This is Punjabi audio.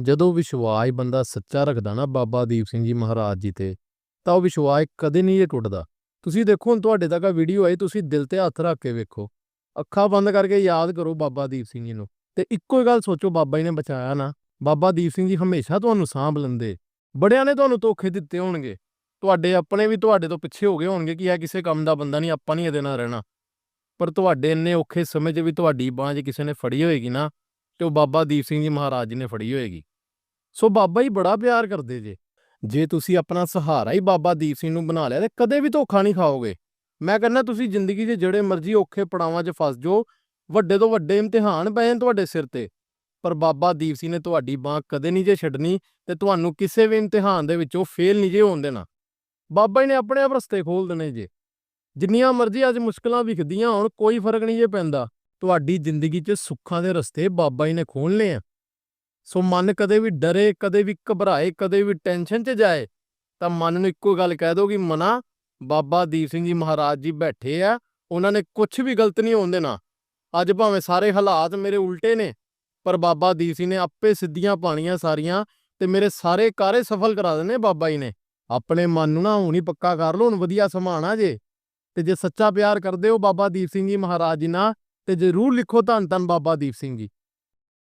ਜਦੋਂ ਵਿਸ਼ਵਾਸ ਬੰਦਾ ਸੱਚਾ ਰੱਖਦਾ ਨਾ ਬਾਬਾ ਦੀਪ ਸਿੰਘ ਜੀ ਮਹਾਰਾਜ ਜੀ ਤੇ, ਤਾਂ ਉਹ ਵਿਸ਼ਵਾਸ ਕਦੇ ਨਹੀਂ ਇਹ ਟੁੱਟਦਾ। ਤੁਸੀਂ ਦੇਖੋ, ਹੁਣ ਤੁਹਾਡੇ ਤੱਕ ਆ ਵੀਡੀਓ ਆਈ, ਤੁਸੀਂ ਦਿਲ ਤੇ ਹੱਥ ਰੱਖ ਕੇ ਵੇਖੋ। ਅੱਖਾਂ ਬੰਦ ਕਰਕੇ ਯਾਦ ਕਰੋ ਬਾਬਾ ਦੀਪ ਸਿੰਘ ਜੀ ਨੂੰ। ਤੇ ਇੱਕੋ ਹੀ ਗੱਲ ਸੋਚੋ, ਬਾਬਾ ਜੀ ਨੇ ਬਚਾਇਆ ਨਾ, ਬਾਬਾ ਦੀਪ ਸਿੰਘ ਜੀ ਹਮੇਸ਼ਾ ਤੁਹਾਨੂੰ ਸਾਂਭ ਲੈਂਦੇ। ਬੜਿਆਂ ਨੇ ਤੁਹਾਨੂੰ ਧੋਖੇ ਦਿੱਤੇ ਹੋਣਗੇ। ਤੁਹਾਡੇ ਆਪਣੇ ਵੀ ਤੁਹਾਡੇ ਤੋਂ ਪਿੱਛੇ ਹੋ ਗਏ ਹੋਣਗੇ ਕਿ ਇਹ ਕਿਸੇ ਕੰਮ ਦਾ ਬੰਦਾ ਨਹੀਂ, ਆਪਾਂ ਨਹੀਂ ਇਹਦੇ ਨਾਲ ਰਹਿਣਾ। ਪਰ ਤੁਹਾਡੇ ਇੰਨੇ ਔਖੇ ਸਮੇਂ 'ਚ ਵੀ ਤੁਹਾਡੀ ਬਾਂਹ ਜੇ ਕਿਸੇ ਨੇ ਫੜੀ ਹੋਏਗੀ ਨਾ, ਤੇ ਉਹ ਬਾਬਾ ਦੀਪ ਸਿੰਘ ਜੀ ਮਹਾਰਾਜ ਜੀ ਨੇ ਫੜੀ ਹੋਏਗੀ। ਸੋ ਬਾਬਾ ਜੀ ਬੜਾ ਪਿਆਰ ਕਰਦੇ ਜੇ। ਜੇ ਤੁਸੀਂ ਆਪਣਾ ਸਹਾਰਾ ਹੀ ਬਾਬਾ ਦੀਪ ਸਿੰਘ ਨੂੰ ਬਣਾ ਲਿਆ ਤੇ ਕਦੇ ਵੀ ਧੋਖਾ ਨਹੀਂ ਖਾਓਗੇ। ਮੈਂ ਕਹਿੰਦਾ ਤੁਸੀਂ ਜ਼ਿੰਦਗੀ 'ਚ ਜਿਹੜੇ ਮਰਜ਼ੀ ਔਖੇ ਪੜਾਵਾਂ 'ਚ ਫਸ ਜਾਓ, ਵੱਡੇ ਤੋਂ ਵੱਡੇ ਇਮਤਿਹਾਨ ਪਏ ਨੇ ਤੁਹਾਡੇ ਸਿਰ ਤੇ। ਪਰ ਬਾਬਾ ਦੀਪ ਸਿੰਘ ਨੇ ਤੁਹਾਡੀ ਬਾਹ ਕਦੇ ਨਹੀਂ ਜੇ ਛੱਡਣੀ ਤੇ ਤੁਹਾਨੂੰ ਕਿਸੇ ਵੀ ਇਮਤਿਹਾਨ ਦੇ ਵਿੱਚੋਂ ਫੇਲ ਨਹੀਂ ਜੇ ਹੋਣ ਦੇਣਾ। ਬਾਬਾ ਜੀ ਨੇ ਆਪਣੇ ਆਪ ਰਸਤੇ ਖੋਲ ਦੇਣੇ ਜੇ। ਜਿੰਨੀਆਂ ਮਰਜ਼ੀ ਅੱਜ ਮੁਸ਼ਕਲਾਂ ਵਿਖਦੀਆਂ ਹੋਣ, ਕੋਈ ਫ਼ਰਕ ਨਹੀਂ ਜੇ ਪੈਂਦਾ। ਤੁਹਾਡੀ ਜ਼ਿੰਦਗੀ 'ਚ ਸੁੱਖਾਂ ਦੇ ਰਸਤੇ ਬਾਬਾ ਜੀ ਨੇ ਖੋਲ੍ਹਣੇ ਆ। ਸੋ ਮਨ ਕਦੇ ਵੀ ਡਰੇ, ਕਦੇ ਵੀ ਘਬਰਾਏ, ਕਦੇ ਵੀ ਟੈਨਸ਼ਨ 'ਚ ਜਾਏ, ਤਾਂ ਮਨ ਨੂੰ ਇੱਕੋ ਗੱਲ ਕਹਿ ਦਿਓ ਕਿ ਮਨਾ, ਬਾਬਾ ਦੀਪ ਸਿੰਘ ਜੀ ਮਹਾਰਾਜ ਜੀ ਬੈਠੇ ਆ, ਉਹਨਾਂ ਨੇ ਕੁਝ ਵੀ ਗਲਤ ਨਹੀਂ ਹੋਣ ਦੇਣਾ। ਅੱਜ ਭਾਵੇਂ ਸਾਰੇ ਹਾਲਾਤ ਮੇਰੇ ਉਲਟੇ ਨੇ, ਪਰ ਬਾਬਾ ਦੀਪ ਸਿੰਘ ਨੇ ਆਪੇ ਸਿੱਧੀਆਂ ਪਾਣੀਆਂ ਸਾਰੀਆਂ ਤੇ ਮੇਰੇ ਸਾਰੇ ਕਾਰੇ ਸਫਲ ਕਰਾ ਦੇਣੇ ਬਾਬਾ ਜੀ ਨੇ। ਆਪਣੇ ਮਨ ਨੂੰ ਨਾ ਹੁਣ ਹੀ ਪੱਕਾ ਕਰ ਲਓ, ਹੁਣ ਵਧੀਆ ਸਮਾਣਾ ਜੇ। ਤੇ ਜੇ ਸੱਚਾ ਪਿਆਰ ਕਰਦੇ ਹੋ ਬਾਬਾ ਦੀਪ ਸਿੰਘ ਜੀ ਮਹਾਰਾਜ ਜੀ ਨਾਲ, ਤੇ ਜਰੂਰ ਲਿਖੋ ਧੰਨ ਧੰਨ ਬਾਬਾ ਦੀਪ ਸਿੰਘ ਜੀ।